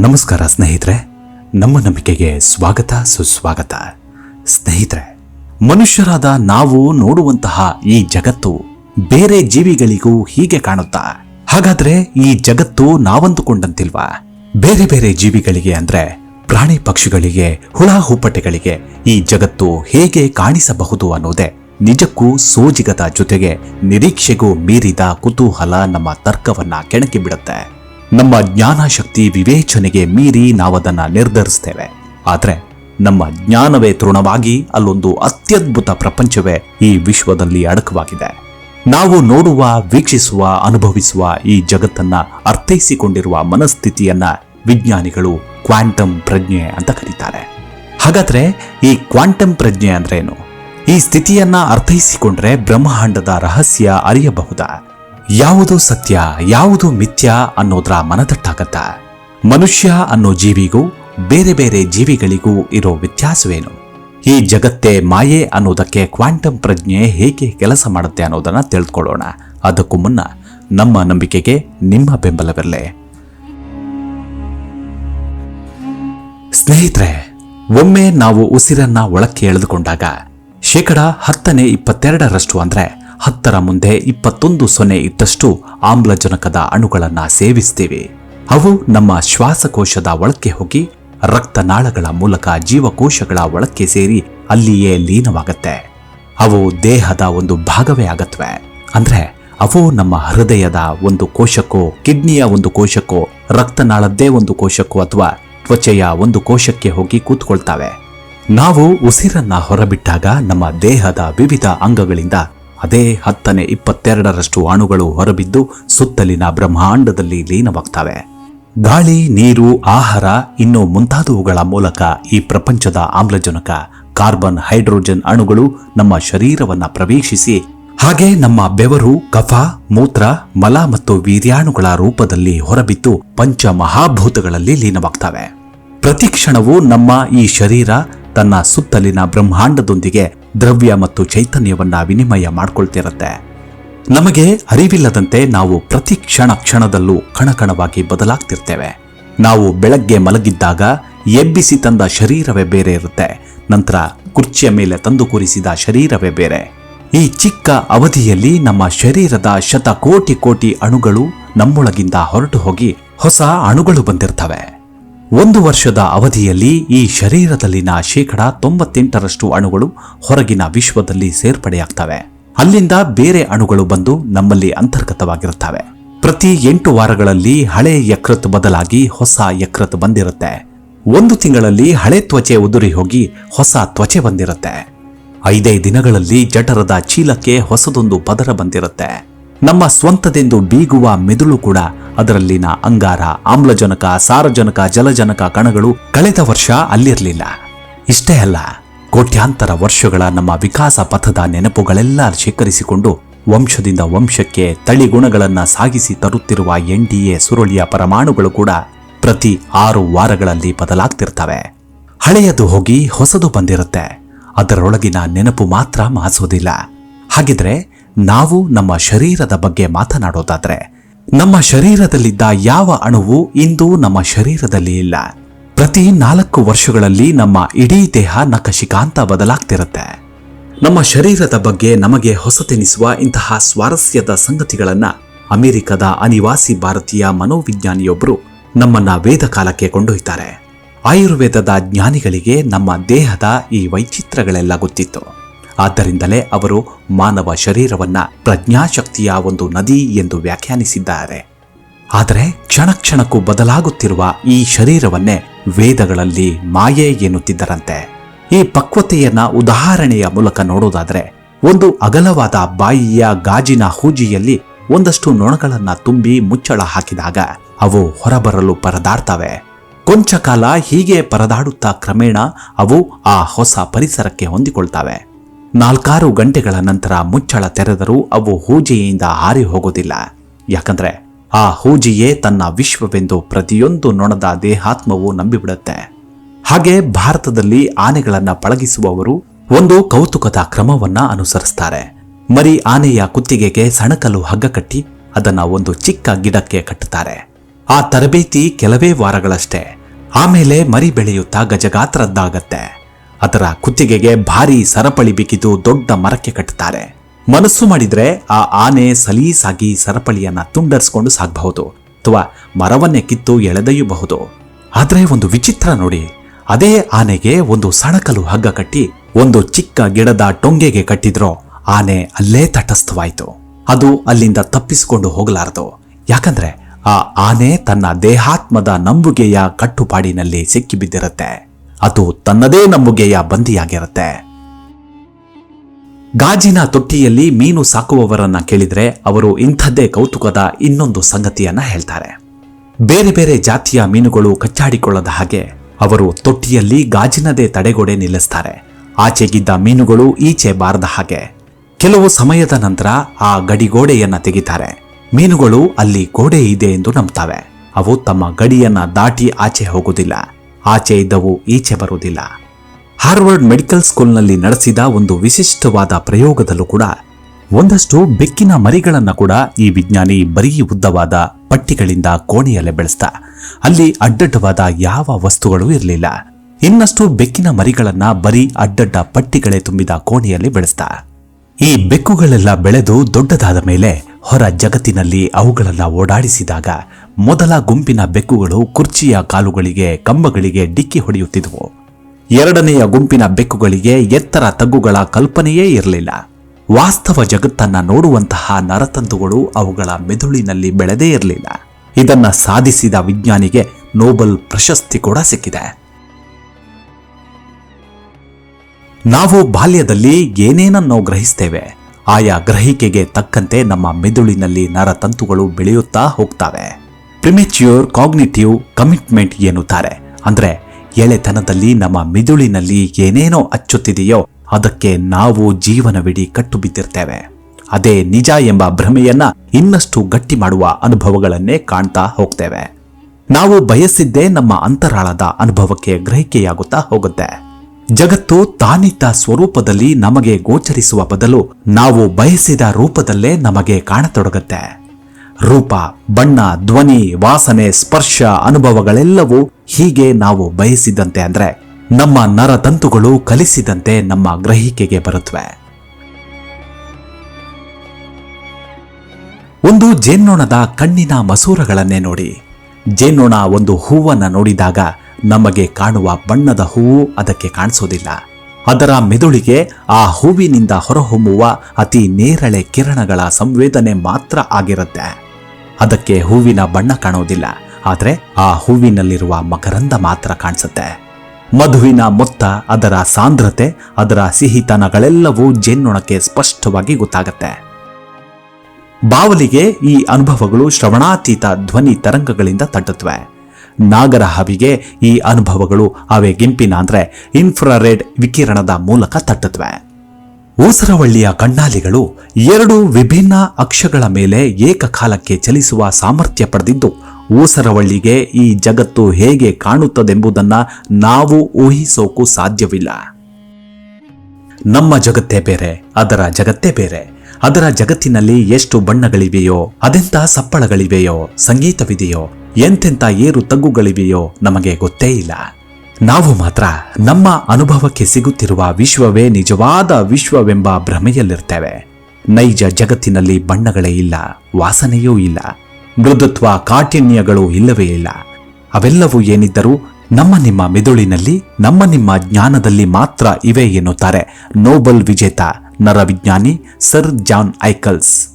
ನಮಸ್ಕಾರ ಸ್ನೇಹಿತರೆ, ನಮ್ಮ ನಂಬಿಕೆಗೆ ಸ್ವಾಗತ, ಸುಸ್ವಾಗತ. ಸ್ನೇಹಿತರೆ, ಮನುಷ್ಯರಾದ ನಾವು ನೋಡುವಂತಹ ಈ ಜಗತ್ತು ಬೇರೆ ಜೀವಿಗಳಿಗೂ ಹೀಗೆ ಕಾಣುತ್ತಾ? ಹಾಗಾದ್ರೆ ಈ ಜಗತ್ತು ನಾವಂದುಕೊಂಡಂತಿಲ್ವಾ? ಬೇರೆ ಬೇರೆ ಜೀವಿಗಳಿಗೆ ಅಂದ್ರೆ ಪ್ರಾಣಿ ಪಕ್ಷಿಗಳಿಗೆ, ಹುಳ ಹುಪ್ಪಟೆಗಳಿಗೆ ಈ ಜಗತ್ತು ಹೇಗೆ ಕಾಣಿಸಬಹುದು ಅನ್ನೋದೇ ನಿಜಕ್ಕೂ ಸೋಜಿಗದ ಜೊತೆಗೆ ನಿರೀಕ್ಷೆಗೂ ಮೀರಿದ ಕುತೂಹಲ ನಮ್ಮ ತರ್ಕವನ್ನ ಕೆಣಕಿ ಬಿಡುತ್ತೆ ನಮ್ಮ ಜ್ಞಾನಶಕ್ತಿ ವಿವೇಚನೆಗೆ ಮೀರಿ ನಾವದನ್ನು ನಿರ್ಧರಿಸ್ತೇವೆ. ಆದರೆ ನಮ್ಮ ಜ್ಞಾನವೇ ತೃಣವಾಗಿ ಅಲ್ಲೊಂದು ಅತ್ಯದ್ಭುತ ಪ್ರಪಂಚವೇ ಈ ವಿಶ್ವದಲ್ಲಿ ಅಡಕವಾಗಿದೆ. ನಾವು ನೋಡುವ, ವೀಕ್ಷಿಸುವ, ಅನುಭವಿಸುವ ಈ ಜಗತ್ತನ್ನ ಅರ್ಥೈಸಿಕೊಂಡಿರುವ ಮನಸ್ಥಿತಿಯನ್ನ ವಿಜ್ಞಾನಿಗಳು ಕ್ವಾಂಟಮ್ ಪ್ರಜ್ಞೆ ಅಂತ ಕರೀತಾರೆ. ಹಾಗಾದ್ರೆ ಈ ಕ್ವಾಂಟಮ್ ಪ್ರಜ್ಞೆ ಅಂದ್ರೇನು? ಈ ಸ್ಥಿತಿಯನ್ನ ಅರ್ಥೈಸಿಕೊಂಡ್ರೆ ಬ್ರಹ್ಮಾಂಡದ ರಹಸ್ಯ ಅರಿಯಬಹುದಾ? ಯಾವುದು ಸತ್ಯ, ಯಾವುದು ಮಿಥ್ಯ ಅನ್ನೋದ್ರ ಮನದಟ್ಟಾಗತ್ತ. ಮನುಷ್ಯ ಅನ್ನೋ ಜೀವಿಗೂ ಬೇರೆ ಬೇರೆ ಜೀವಿಗಳಿಗೂ ಇರೋ ವ್ಯತ್ಯಾಸವೇನು? ಈ ಜಗತ್ತೇ ಮಾಯೆ ಅನ್ನೋದಕ್ಕೆ ಕ್ವಾಂಟಮ್ ಪ್ರಜ್ಞೆ ಹೇಗೆ ಕೆಲಸ ಮಾಡುತ್ತೆ ಅನ್ನೋದನ್ನ ತಿಳಿದುಕೊಳ್ಳೋಣ ಅದಕ್ಕೂ ಮುನ್ನ ನಮ್ಮ ನಂಬಿಕೆಗೆ ನಿಮ್ಮ ಬೆಂಬಲವಿರಲಿ. ಸ್ನೇಹಿತರೆ, ಒಮ್ಮೆ ನಾವು ಉಸಿರನ್ನ ಒಳಕ್ಕೆ ಎಳೆದುಕೊಂಡಾಗ ಶೇಕಡ ಹತ್ತನೇ ಇಪ್ಪತ್ತೆರಡರಷ್ಟು ಅಂದ್ರೆ ಹತ್ತರ ಮುಂದೆ ಇಪ್ಪತ್ತೊಂದು ಸೊನ್ನೆ ಇದ್ದಷ್ಟು ಆಮ್ಲಜನಕದ ಅಣುಗಳನ್ನು ಸೇವಿಸ್ತೇವೆ. ಅವು ನಮ್ಮ ಶ್ವಾಸಕೋಶದ ಒಳಕ್ಕೆ ಹೋಗಿ ರಕ್ತನಾಳಗಳ ಮೂಲಕ ಜೀವಕೋಶಗಳ ಒಳಕ್ಕೆ ಸೇರಿ ಅಲ್ಲಿಯೇ ಲೀನವಾಗತ್ತೆ. ಅವು ದೇಹದ ಒಂದು ಭಾಗವೇ ಆಗತ್ವೆ. ಅಂದ್ರೆ ಅವು ನಮ್ಮ ಹೃದಯದ ಒಂದು ಕೋಶಕ್ಕೋ, ಕಿಡ್ನಿಯ ಒಂದು ಕೋಶಕ್ಕೋ, ರಕ್ತನಾಳದ್ದೇ ಒಂದು ಕೋಶಕ್ಕೋ ಅಥವಾ ತ್ವಚೆಯ ಒಂದು ಕೋಶಕ್ಕೆ ಹೋಗಿ ಕೂತ್ಕೊಳ್ತಾವೆ. ನಾವು ಉಸಿರನ್ನ ಹೊರಬಿಟ್ಟಾಗ ನಮ್ಮ ದೇಹದ ವಿವಿಧ ಅಂಗಗಳಿಂದ ಅದೇ ಹತ್ತನೇ ಇಪ್ಪತ್ತೆರಡರಷ್ಟು ಅಣುಗಳು ಹೊರಬಿದ್ದು ಸುತ್ತಲಿನ ಬ್ರಹ್ಮಾಂಡದಲ್ಲಿ ಲೀನವಾಗ್ತವೆ. ಗಾಳಿ, ನೀರು, ಆಹಾರ ಇನ್ನು ಮುಂತಾದವುಗಳ ಮೂಲಕ ಈ ಪ್ರಪಂಚದ ಆಮ್ಲಜನಕ, ಕಾರ್ಬನ್, ಹೈಡ್ರೋಜನ್ ಅಣುಗಳು ನಮ್ಮ ಶರೀರವನ್ನ ಪ್ರವೇಶಿಸಿ, ಹಾಗೆ ನಮ್ಮ ಬೆವರು, ಕಫ, ಮೂತ್ರ, ಮಲ ಮತ್ತು ವೀರ್ಯಾಣುಗಳ ರೂಪದಲ್ಲಿ ಹೊರಬಿದ್ದು ಪಂಚ ಮಹಾಭೂತಗಳಲ್ಲಿ ಲೀನವಾಗ್ತವೆ. ಪ್ರತಿ ಕ್ಷಣವೂ ನಮ್ಮ ಈ ಶರೀರ ತನ್ನ ಸುತ್ತಲಿನ ಬ್ರಹ್ಮಾಂಡದೊಂದಿಗೆ ದ್ರವ್ಯ ಮತ್ತು ಚೈತನ್ಯವನ್ನ ವಿನಿಮಯ ಮಾಡ್ಕೊಳ್ತಿರತ್ತೆ. ನಮಗೆ ಅರಿವಿಲ್ಲದಂತೆ ನಾವು ಪ್ರತಿ ಕ್ಷಣ ಕ್ಷಣದಲ್ಲೂ ಕಣಕಣವಾಗಿ ಬದಲಾಗ್ತಿರ್ತೇವೆ. ನಾವು ಬೆಳಗ್ಗೆ ಮಲಗಿದ್ದಾಗ ಎಬ್ಬಿಸಿ ತಂದ ಶರೀರವೇ ಬೇರೆ ಇರುತ್ತೆ. ನಂತರ ಕುರ್ಚಿಯ ಮೇಲೆ ತಂದು ಕೂರಿಸಿದ ಶರೀರವೇ ಬೇರೆ. ಈ ಚಿಕ್ಕ ಅವಧಿಯಲ್ಲಿ ನಮ್ಮ ಶರೀರದ ಶತಕೋಟಿ ಕೋಟಿ ಅಣುಗಳು ನಮ್ಮೊಳಗಿಂದ ಹೊರಟು ಹೋಗಿ ಹೊಸ ಅಣುಗಳು ಬಂದಿರ್ತವೆ. ಒಂದು ವರ್ಷದ ಅವಧಿಯಲ್ಲಿ ಈ ಶರೀರದಲ್ಲಿನ ಶೇಕಡ ತೊಂಬತ್ತೆಂಟರಷ್ಟು ಅಣುಗಳು ಹೊರಗಿನ ವಿಶ್ವದಲ್ಲಿ ಸೇರ್ಪಡೆಯಾಗ್ತವೆ. ಅಲ್ಲಿಂದ ಬೇರೆ ಅಣುಗಳು ಬಂದು ನಮ್ಮಲ್ಲಿ ಅಂತರ್ಗತವಾಗಿರುತ್ತವೆ. ಪ್ರತಿ ಎಂಟು ವಾರಗಳಲ್ಲಿ ಹಳೆ ಯಕೃತ್ ಬದಲಾಗಿ ಹೊಸ ಯಕೃತ್ ಬಂದಿರುತ್ತೆ. ಒಂದು ತಿಂಗಳಲ್ಲಿ ಹಳೆ ತ್ವಚೆ ಉದುರಿ ಹೋಗಿ ಹೊಸ ತ್ವಚೆ ಬಂದಿರುತ್ತೆ. ಐದೇ ದಿನಗಳಲ್ಲಿ ಜಠರದ ಚೀಲಕ್ಕೆ ಹೊಸದೊಂದು ಪದರ ಬಂದಿರುತ್ತೆ. ನಮ್ಮ ಸ್ವಂತದೆಂದು ಬೀಗುವ ಮೆದುಳು ಕೂಡ ಅದರಲ್ಲಿನ ಅಂಗಾರ, ಆಮ್ಲಜನಕ, ಸಾರಜನಕ, ಜಲಜನಕ ಕಣಗಳು ಕಳೆದ ವರ್ಷ ಅಲ್ಲಿರಲಿಲ್ಲ. ಇಷ್ಟೇ ಅಲ್ಲ, ಕೋಟ್ಯಾಂತರ ವರ್ಷಗಳ ನಮ್ಮ ವಿಕಾಸ ಪಥದ ನೆನಪುಗಳೆಲ್ಲ ಶೇಖರಿಸಿಕೊಂಡು ವಂಶದಿಂದ ವಂಶಕ್ಕೆ ತಳಿಗುಣಗಳನ್ನ ಸಾಗಿಸಿ ತರುತ್ತಿರುವ ಎನ್ಡಿಎ ಸುರುಳಿಯ ಪರಮಾಣುಗಳು ಕೂಡ ಪ್ರತಿ ಆರು ವಾರಗಳಲ್ಲಿ ಬದಲಾಗ್ತಿರ್ತವೆ. ಹಳೆಯದು ಹೋಗಿ ಹೊಸದು ಬಂದಿರುತ್ತೆ. ಅದರೊಳಗಿನ ನೆನಪು ಮಾತ್ರ ಮಾಸೋದಿಲ್ಲ ಹಾಗಿದ್ರೆ ನಾವು ನಮ್ಮ ಶರೀರದ ಬಗ್ಗೆ ಮಾತನಾಡೋದಾದ್ರೆ, ನಮ್ಮ ಶರೀರದಲ್ಲಿದ್ದ ಯಾವ ಅಣುವು ಇಂದು ನಮ್ಮ ಶರೀರದಲ್ಲಿ ಇಲ್ಲ. ಪ್ರತಿ ನಾಲ್ಕು ವರ್ಷಗಳಲ್ಲಿ ನಮ್ಮ ಇಡೀ ದೇಹ ನಕಶಿಕಾಂತ ಬದಲಾಗ್ತಿರುತ್ತೆ. ನಮ್ಮ ಶರೀರದ ಬಗ್ಗೆ ನಮಗೆ ಹೊಸತೆನಿಸುವ ಇಂತಹ ಸ್ವಾರಸ್ಯದ ಸಂಗತಿಗಳನ್ನ ಅಮೆರಿಕದ ಅನಿವಾಸಿ ಭಾರತೀಯ ಮನೋವಿಜ್ಞಾನಿಯೊಬ್ಬರು ನಮ್ಮನ್ನ ವೇದ ಕಾಲಕ್ಕೆ ಕೊಂಡೊಯ್ತಾರೆ. ಆಯುರ್ವೇದದ ಜ್ಞಾನಿಗಳಿಗೆ ನಮ್ಮ ದೇಹದ ಈ ವೈಚಿತ್ರಗಳೆಲ್ಲ ಗೊತ್ತಿತ್ತು. ಆದ್ದರಿಂದಲೇ ಅವರು ಮಾನವ ಶರೀರವನ್ನ ಪ್ರಜ್ಞಾಶಕ್ತಿಯ ಒಂದು ನದಿ ಎಂದು ವ್ಯಾಖ್ಯಾನಿಸಿದ್ದಾರೆ. ಆದರೆ ಕ್ಷಣ ಕ್ಷಣಕ್ಕೂ ಬದಲಾಗುತ್ತಿರುವ ಈ ಶರೀರವನ್ನೇ ವೇದಗಳಲ್ಲಿ ಮಾಯೆ ಎನ್ನುತ್ತಿದ್ದರಂತೆ. ಈ ಪಕ್ವತೆಯನ್ನ ಉದಾಹರಣೆಯ ಮೂಲಕ ನೋಡೋದಾದರೆ, ಒಂದು ಅಗಲವಾದ ಬಾಯಿಯ ಗಾಜಿನ ಹೂಜಿಯಲ್ಲಿ ಒಂದಷ್ಟು ನೊಣಗಳನ್ನು ತುಂಬಿ ಮುಚ್ಚಳ ಹಾಕಿದಾಗ ಅವು ಹೊರಬರಲು ಪರದಾಡ್ತವೆ. ಕೊಂಚ ಕಾಲ ಹೀಗೆ ಪರದಾಡುತ್ತಾ ಕ್ರಮೇಣ ಅವು ಆ ಹೊಸ ಪರಿಸರಕ್ಕೆ ಹೊಂದಿಕೊಳ್ತವೆ. ನಾಲ್ಕಾರು ಗಂಟೆಗಳ ನಂತರ ಮುಚ್ಚಳ ತೆರೆದರೂ ಅವು ಹೂಜಿಯಿಂದ ಹಾರಿ ಹೋಗೋದಿಲ್ಲ ಯಾಕಂದ್ರೆ ಆ ಹೂಜಿಯೇ ತನ್ನ ವಿಶ್ವವೆಂದು ಪ್ರತಿಯೊಂದು ನೊಣದ ದೇಹಾತ್ಮವು ನಂಬಿಬಿಡುತ್ತೆ. ಹಾಗೆ ಭಾರತದಲ್ಲಿ ಆನೆಗಳನ್ನು ಪಳಗಿಸುವವರು ಒಂದು ಕೌತುಕದ ಕ್ರಮವನ್ನ ಅನುಸರಿಸ್ತಾರೆ. ಮರಿ ಆನೆಯ ಕುತ್ತಿಗೆಗೆ ಸಣಕಲು ಹಗ್ಗ ಕಟ್ಟಿ ಅದನ್ನ ಒಂದು ಚಿಕ್ಕ ಗಿಡಕ್ಕೆ ಕಟ್ಟುತ್ತಾರೆ. ಆ ತರಬೇತಿ ಕೆಲವೇ ವಾರಗಳಷ್ಟೇ. ಆಮೇಲೆ ಮರಿ ಬೆಳೆಯುತ್ತಾ ಗಜಗಾತ್ರದ್ದಾಗತ್ತೆ. ಅದರ ಕುತ್ತಿಗೆಗೆ ಭಾರಿ ಸರಪಳಿ ಬಿಗಿದು ದೊಡ್ಡ ಮರಕ್ಕೆ ಕಟ್ಟುತ್ತಾರೆ. ಮನಸ್ಸು ಮಾಡಿದ್ರೆ ಆ ಆನೆ ಸಲೀಸಾಗಿ ಸರಪಳಿಯನ್ನ ತುಂಡರಿಸಿಕೊಂಡು ಸಾಗಬಹುದು ಅಥವಾ ಮರವನ್ನೇ ಕಿತ್ತು ಎಳೆದೊಯ್ಯಬಹುದು. ಆದ್ರೆ ಒಂದು ವಿಚಿತ್ರ ನೋಡಿ, ಅದೇ ಆನೆಗೆ ಒಂದು ಸಣಕಲು ಹಗ್ಗ ಕಟ್ಟಿ ಒಂದು ಚಿಕ್ಕ ಗಿಡದ ಟೊಂಗೆಗೆ ಕಟ್ಟಿದ್ರೋ ಆನೆ ಅಲ್ಲೇ ತಟಸ್ಥವಾಯಿತು. ಅದು ಅಲ್ಲಿಂದ ತಪ್ಪಿಸಿಕೊಂಡು ಹೋಗಲಾರದು. ಯಾಕಂದ್ರೆ ಆ ಆನೆ ತನ್ನ ದೇಹಾತ್ಮದ ನಂಬುಗೆಯ ಕಟ್ಟುಪಾಡಿನಲ್ಲಿ ಸಿಕ್ಕಿಬಿದ್ದಿರುತ್ತೆ. ಅದು ತನ್ನದೇ ನಂಬುಗೆಯ ಬಂದಿಯಾಗಿರುತ್ತೆ. ಗಾಜಿನ ತೊಟ್ಟಿಯಲ್ಲಿ ಮೀನು ಸಾಕುವವರನ್ನ ಕೇಳಿದ್ರೆ ಅವರು ಇಂಥದ್ದೇ ಕೌತುಕದ ಇನ್ನೊಂದು ಸಂಗತಿಯನ್ನ ಹೇಳ್ತಾರೆ. ಬೇರೆ ಬೇರೆ ಜಾತಿಯ ಮೀನುಗಳು ಕಚ್ಚಾಡಿಕೊಳ್ಳದ ಹಾಗೆ ಅವರು ತೊಟ್ಟಿಯಲ್ಲಿ ಗಾಜಿನದೇ ತಡೆಗೋಡೆ ನಿಲ್ಲಿಸ್ತಾರೆ. ಆಚೆಗಿದ್ದ ಮೀನುಗಳು ಈಚೆ ಬಾರದ ಹಾಗೆ. ಕೆಲವು ಸಮಯದ ನಂತರ ಆ ಗಡಿಗೋಡೆಯನ್ನ ತೆಗಿತಾರೆ. ಮೀನುಗಳು ಅಲ್ಲಿ ಗೋಡೆ ಇದೆ ಎಂದು ನಂಬುತ್ತವೆ ಅವು ತಮ್ಮ ಗಡಿಯನ್ನ ದಾಟಿ ಆಚೆ ಹೋಗುವುದಿಲ್ಲ. ಆಚೆ ಇದ್ದವು, ಈಚೆ ಬರುವುದಿಲ್ಲ. ಹಾರ್ವರ್ಡ್ ಮೆಡಿಕಲ್ ಸ್ಕೂಲ್ನಲ್ಲಿ ನಡೆಸಿದ ಒಂದು ವಿಶಿಷ್ಟವಾದ ಪ್ರಯೋಗದಲ್ಲೂ ಕೂಡ ಒಂದಷ್ಟು ಬೆಕ್ಕಿನ ಮರಿಗಳನ್ನು ಕೂಡ ಈ ವಿಜ್ಞಾನಿ ಬರೀ ಉದ್ದವಾದ ಪಟ್ಟಿಗಳಿಂದ ಕೋಣೆಯಲ್ಲೇ ಬೆಳೆಸ್ದ. ಅಲ್ಲಿ ಅಡ್ಡಡ್ಡವಾದ ಯಾವ ವಸ್ತುಗಳು ಇರಲಿಲ್ಲ. ಇನ್ನಷ್ಟು ಬೆಕ್ಕಿನ ಮರಿಗಳನ್ನ ಬರೀ ಅಡ್ಡಡ್ಡ ಪಟ್ಟಿಗಳೇ ತುಂಬಿದ ಕೋಣೆಯಲ್ಲಿ ಬೆಳೆಸ್ದ. ಈ ಬೆಕ್ಕುಗಳೆಲ್ಲ ಬೆಳೆದು ದೊಡ್ಡದಾದ ಮೇಲೆ ಹೊರ ಜಗತ್ತಿನಲ್ಲಿ ಅವುಗಳನ್ನು ಓಡಾಡಿಸಿದಾಗ ಮೊದಲ ಗುಂಪಿನ ಬೆಕ್ಕುಗಳು ಕುರ್ಚಿಯ ಕಾಲುಗಳಿಗೆ ಕಂಬಗಳಿಗೆ ಡಿಕ್ಕಿ ಹೊಡೆಯುತ್ತಿದ್ದವು ಎರಡನೆಯ ಗುಂಪಿನ ಬೆಕ್ಕುಗಳಿಗೆ ಎತ್ತರ ತಗ್ಗುಗಳ ಕಲ್ಪನೆಯೇ ಇರಲಿಲ್ಲ. ವಾಸ್ತವ ಜಗತ್ತನ್ನ ನೋಡುವಂತಹ ನರತಂತುಗಳು ಅವುಗಳ ಮೆದುಳಿನಲ್ಲಿ ಬೆಳೆದೇ ಇರಲಿಲ್ಲ. ಇದನ್ನ ಸಾಧಿಸಿದ ವಿಜ್ಞಾನಿಗೆ ನೋಬಲ್ ಪ್ರಶಸ್ತಿ ಕೂಡ ಸಿಕ್ಕಿದೆ. ನಾವು ಬಾಲ್ಯದಲ್ಲಿ ಏನೇನನ್ನೋ ಗ್ರಹಿಸ್ತೇವೆ. ಆಯಾ ಗ್ರಹಿಕೆಗೆ ತಕ್ಕಂತೆ ನಮ್ಮ ಮೆದುಳಿನಲ್ಲಿ ನರತಂತುಗಳು ಬೆಳೆಯುತ್ತಾ ಹೋಗ್ತವೆ. ಪ್ರಿಮೆಚ್ಯೂರ್ ಕಾಗ್ನಿಟಿವ್ ಕಮಿಟ್ಮೆಂಟ್ ಎನ್ನುತ್ತಾರೆ. ಅಂದ್ರೆ ಎಳೆತನದಲ್ಲಿ ನಮ್ಮ ಮಿದುಳಿನಲ್ಲಿ ಏನೇನೋ ಅಚ್ಚುತ್ತಿದೆಯೋ ಅದಕ್ಕೆ ನಾವು ಜೀವನವಿಡೀ ಕಟ್ಟು ಬಿದ್ದಿರ್ತೇವೆ ಅದೇ ನಿಜ ಎಂಬ ಭ್ರಮೆಯನ್ನ ಇನ್ನಷ್ಟು ಗಟ್ಟಿ ಮಾಡುವ ಅನುಭವಗಳನ್ನೇ ಕಾಣ್ತಾ ಹೋಗ್ತೇವೆ. ನಾವು ಬಯಸಿದ್ದೇ ನಮ್ಮ ಅಂತರಾಳದ ಅನುಭವಕ್ಕೆ ಗ್ರಹಿಕೆಯಾಗುತ್ತಾ ಹೋಗುತ್ತೆ. ಜಗತ್ತು ತಾನಿದ್ದ ಸ್ವರೂಪದಲ್ಲಿ ನಮಗೆ ಗೋಚರಿಸುವ ಬದಲು ನಾವು ಬಯಸಿದ ರೂಪದಲ್ಲೇ ನಮಗೆ ಕಾಣತೊಡಗುತ್ತೆ. ರೂಪ, ಬಣ್ಣ, ಧ್ವನಿ, ವಾಸನೆ, ಸ್ಪರ್ಶ, ಅನುಭವಗಳೆಲ್ಲವೂ ಹೀಗೆ ನಾವು ಬಯಸಿದಂತೆ ಅಂದ್ರೆ ನಮ್ಮ ನರತಂತುಗಳು ಕಲಿಸಿದಂತೆ ನಮ್ಮ ಗ್ರಹಿಕೆಗೆ ಬರುತ್ತವೆ ಒಂದು ಜೇನ್ನೊಣದ ಕಣ್ಣಿನ ಮಸೂರಗಳನ್ನೇ ನೋಡಿ. ಜೇನ್ನೊಣ ಒಂದು ಹೂವನ್ನು ನೋಡಿದಾಗ ನಮಗೆ ಕಾಣುವ ಬಣ್ಣದ ಹೂವು ಅದಕ್ಕೆ ಕಾಣಿಸೋದಿಲ್ಲ. ಅದರ ಮೆದುಳಿಗೆ ಆ ಹೂವಿನಿಂದ ಹೊರಹೊಮ್ಮುವ ಅತಿ ನೇರಳೆ ಕಿರಣಗಳ ಸಂವೇದನೆ ಮಾತ್ರ ಆಗಿರುತ್ತೆ. ಅದಕ್ಕೆ ಹೂವಿನ ಬಣ್ಣ ಕಾಣೋದಿಲ್ಲ ಆದರೆ ಆ ಹೂವಿನಲ್ಲಿರುವ ಮಕರಂದ ಮಾತ್ರ ಕಾಣಿಸುತ್ತೆ. ಮಧುವಿನ ಮೊತ್ತ, ಅದರ ಸಾಂದ್ರತೆ, ಅದರ ಸಿಹಿತನಗಳೆಲ್ಲವೂ ಜೇನ್ನೊಣಕ್ಕೆ ಸ್ಪಷ್ಟವಾಗಿ ಗೊತ್ತಾಗತ್ತೆ. ಬಾವಲಿಗೆ ಈ ಅನುಭವಗಳು ಶ್ರವಣಾತೀತ ಧ್ವನಿ ತರಂಗಗಳಿಂದ ತಟ್ಟುತ್ತವೆ. ನಾಗರ ಹವಿಗೆ ಈ ಅನುಭವಗಳು ಅವೇ ಗಿಂಪಿನ ಅಂದ್ರೆ ಇನ್ಫ್ರಾರೆಡ್ ವಿಕಿರಣದ ಮೂಲಕ ತಟ್ಟುತ್ತವೆ. ಊಸರವಳ್ಳಿಯ ಕಣ್ಣಾಲಿಗಳು ಎರಡು ವಿಭಿನ್ನ ಅಕ್ಷಗಳ ಮೇಲೆ ಏಕಕಾಲಕ್ಕೆ ಚಲಿಸುವ ಸಾಮರ್ಥ್ಯ ಪಡೆದಿದ್ದು, ಊಸರವಳ್ಳಿಗೆ ಈ ಜಗತ್ತು ಹೇಗೆ ಕಾಣುತ್ತದೆಂಬುದನ್ನು ನಾವು ಊಹಿಸೋಕು ಸಾಧ್ಯವಿಲ್ಲ. ನಮ್ಮ ಜಗತ್ತೇ ಬೇರೆ, ಅದರ ಜಗತ್ತೇ ಬೇರೆ. ಅದರ ಜಗತ್ತಿನಲ್ಲಿ ಎಷ್ಟು ಬಣ್ಣಗಳಿವೆಯೋ, ಅದೆಂಥ ಸಪ್ಪಳಗಳಿವೆಯೋ, ಸಂಗೀತವಿದೆಯೋ, ಎಂತೆಂಥ ಏರು ತಗ್ಗುಗಳಿವೆಯೋ ನಮಗೆ ಗೊತ್ತೇ ಇಲ್ಲ. ನಾವು ಮಾತ್ರ ನಮ್ಮ ಅನುಭವಕ್ಕೆ ಸಿಗುತ್ತಿರುವ ವಿಶ್ವವೇ ನಿಜವಾದ ವಿಶ್ವವೆಂಬ ಭ್ರಮೆಯಲ್ಲಿರ್ತೇವೆ. ನೈಜ ಜಗತ್ತಿನಲ್ಲಿ ಬಣ್ಣಗಳೇ ಇಲ್ಲ, ವಾಸನೆಯೂ ಇಲ್ಲ, ಮೃದುತ್ವ ಕಾಠಿಣ್ಯಗಳು ಇಲ್ಲವೇ ಇಲ್ಲ. ಅವೆಲ್ಲವೂ ಏನಿದ್ದರೂ ನಮ್ಮ ನಿಮ್ಮ ಮೆದುಳಿನಲ್ಲಿ, ನಮ್ಮ ನಿಮ್ಮ ಜ್ಞಾನದಲ್ಲಿ ಮಾತ್ರ ಇವೆ ಎನ್ನುತ್ತಾರೆ ನೋಬಲ್ ವಿಜೇತ, ನರವಿಜ್ಞಾನಿ ಸರ್ ಜಾನ್ ಐಕಲ್ಸ್.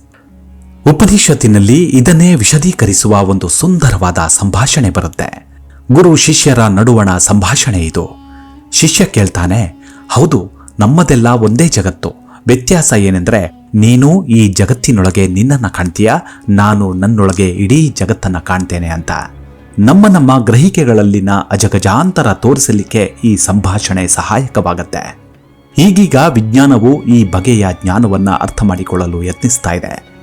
ಉಪನಿಷತ್ತಿನಲ್ಲಿ ಇದನ್ನೇ ವಿಶದೀಕರಿಸುವ ಒಂದು ಸುಂದರವಾದ ಸಂಭಾಷಣೆ ಬರುತ್ತೆ. ಗುರು ಶಿಷ್ಯರ ನಡುವಣ ಸಂಭಾಷಣೆ ಇದು. ಶಿಷ್ಯ ಕೇಳ್ತಾನೆ, ಹೌದು, ನಮ್ಮದೆಲ್ಲ ಒಂದೇ ಜಗತ್ತು. ವ್ಯತ್ಯಾಸ ಏನೆಂದರೆ, ನೀನು ಈ ಜಗತ್ತಿನೊಳಗೆ ನಿನ್ನನ್ನು ಕಾಣ್ತೀಯ? ನಾನು ನನ್ನೊಳಗೆ ಇಡೀ ಜಗತ್ತನ್ನು ಕಾಣ್ತೇನೆ ಅಂತ. ನಮ್ಮ ನಮ್ಮ ಗ್ರಹಿಕೆಗಳಲ್ಲಿನ ಅಜಗಜಾಂತರ ತೋರಿಸಲಿಕ್ಕೆ ಈ ಸಂಭಾಷಣೆ ಸಹಾಯಕವಾಗತ್ತೆ. ಈಗೀಗ ವಿಜ್ಞಾನವು ಈ ಬಗೆಯ ಜ್ಞಾನವನ್ನು ಅರ್ಥ ಮಾಡಿಕೊಳ್ಳಲು ಯತ್ನಿಸ್ತಾ ಇದೆ.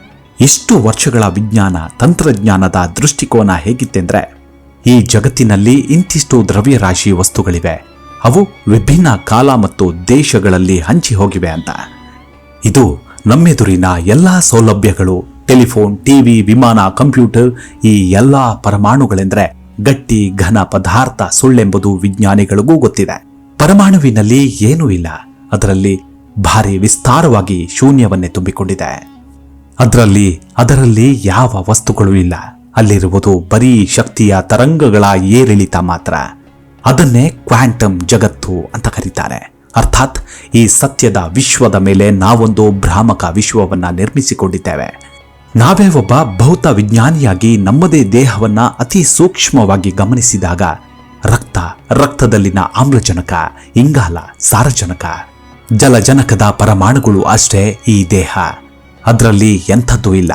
ಇಷ್ಟು ವರ್ಷಗಳ ವಿಜ್ಞಾನ, ತಂತ್ರಜ್ಞಾನದ ದೃಷ್ಟಿಕೋನ ಹೇಗಿತ್ತೆಂದ್ರೆ ಈ ಜಗತ್ತಿನಲ್ಲಿ ಇಂತಿಷ್ಟು ದ್ರವ್ಯರಾಶಿ ವಸ್ತುಗಳಿವೆ. ಅವು ವಿಭಿನ್ನ ಕಾಲ ಮತ್ತು ದೇಶಗಳಲ್ಲಿ ಹಂಚಿ ಹೋಗಿವೆ ಅಂತ. ಇದು ನಮ್ಮೆದುರಿನ ಎಲ್ಲಾ ಸೌಲಭ್ಯಗಳು, ಟೆಲಿಫೋನ್, ಟಿವಿ, ವಿಮಾನ, ಕಂಪ್ಯೂಟರ್, ಈ ಎಲ್ಲಾ ಪರಮಾಣುಗಳೆಂದರೆ ಗಟ್ಟಿ ಘನ ಪದಾರ್ಥ ಸುಳ್ಳೆಂಬುದು ವಿಜ್ಞಾನಿಗಳಿಗೂ ಗೊತ್ತಿದೆ. ಪರಮಾಣುವಿನಲ್ಲಿ ಏನೂ ಇಲ್ಲ. ಅದರಲ್ಲಿ ಭಾರಿ ವಿಸ್ತಾರವಾಗಿ ಶೂನ್ಯವನ್ನೇ ತುಂಬಿಕೊಂಡಿದೆ. ಅದರಲ್ಲಿ ಅದರಲ್ಲಿ ಯಾವ ವಸ್ತುಗಳು ಇಲ್ಲ. ಅಲ್ಲಿರುವುದು ಬರೀ ಶಕ್ತಿಯ ತರಂಗಗಳ ಏರಿಳಿತ ಮಾತ್ರ. ಅದನ್ನೇ ಕ್ವಾಂಟಮ್ ಜಗತ್ತು ಅಂತ ಕರೀತಾರೆ. ಅರ್ಥಾತ್ ಈ ಸತ್ಯದ ವಿಶ್ವದ ಮೇಲೆ ನಾವೊಂದು ಭ್ರಾಮಕ ವಿಶ್ವವನ್ನ ನಿರ್ಮಿಸಿಕೊಂಡಿದ್ದೇವೆ. ನಾವೇ ಒಬ್ಬ ಭೌತ ವಿಜ್ಞಾನಿಯಾಗಿ ನಮ್ಮದೇ ದೇಹವನ್ನ ಅತಿ ಸೂಕ್ಷ್ಮವಾಗಿ ಗಮನಿಸಿದಾಗ ರಕ್ತ, ರಕ್ತದಲ್ಲಿನ ಆಮ್ಲಜನಕ, ಇಂಗಾಲ, ಸಾರಜನಕ, ಜಲಜನಕದ ಪರಮಾಣುಗಳು ಅಷ್ಟೇ ಈ ದೇಹ. ಅದರಲ್ಲಿ ಎಂಥದ್ದೂ ಇಲ್ಲ.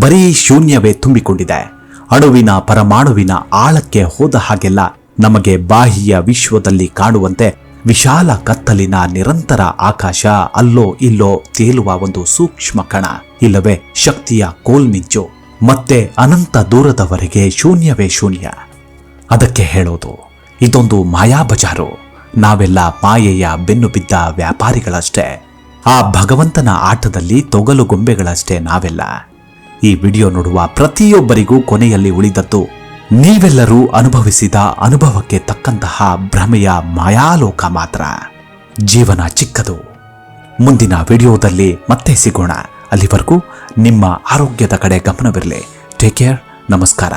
ಬರೀ ಶೂನ್ಯವೇ ತುಂಬಿಕೊಂಡಿದೆ. ಅಣುವಿನ ಪರಮಾಣುವಿನ ಆಳಕ್ಕೆ ಹೋದ ಹಾಗೆಲ್ಲ ನಮಗೆ ಬಾಹ್ಯ ವಿಶ್ವದಲ್ಲಿ ಕಾಣುವಂತೆ ವಿಶಾಲ ಕತ್ತಲಿನ ನಿರಂತರ ಆಕಾಶ ಅಲ್ಲೋ ಇಲ್ಲೋ ತೇಲುವ ಒಂದು ಸೂಕ್ಷ್ಮ ಕಣ, ಇಲ್ಲವೇ ಶಕ್ತಿಯ ಕೋಲ್ಮಿಂಚು ಮತ್ತೆ ಅನಂತ ದೂರದವರೆಗೆ ಶೂನ್ಯವೇ ಶೂನ್ಯ. ಅದಕ್ಕೆ ಹೇಳೋದು, ಇದೊಂದು ಮಾಯಾ ಬಜಾರು, ನಾವೆಲ್ಲ ಮಾಯೆಯ ಬೆನ್ನು ಬಿದ್ದ ವ್ಯಾಪಾರಿಗಳಷ್ಟೇ, ಆ ಭಗವಂತನ ಆಟದಲ್ಲಿ ತೊಗಲು ಗೊಂಬೆಗಳಷ್ಟೇ ನಾವೆಲ್ಲ. ಈ ವಿಡಿಯೋ ನೋಡುವ ಪ್ರತಿಯೊಬ್ಬರಿಗೂ ಕೊನೆಯಲ್ಲಿ ಉಳಿದದ್ದು. ನೀವೆಲ್ಲರೂ ಅನುಭವಿಸಿದ ಅನುಭವಕ್ಕೆ ತಕ್ಕಂತಹ ಭ್ರಮೆಯ ಮಾಯಾಲೋಕ ಮಾತ್ರ. ಜೀವನ ಚಿಕ್ಕದು. ಮುಂದಿನ ವಿಡಿಯೋದಲ್ಲಿ ಮತ್ತೆ ಸಿಗೋಣ. ಅಲ್ಲಿವರೆಗೂ ನಿಮ್ಮ ಆರೋಗ್ಯದ ಕಡೆ ಗಮನವಿರಲಿ. ಟೇಕ್ ಕೇರ್ ನಮಸ್ಕಾರ.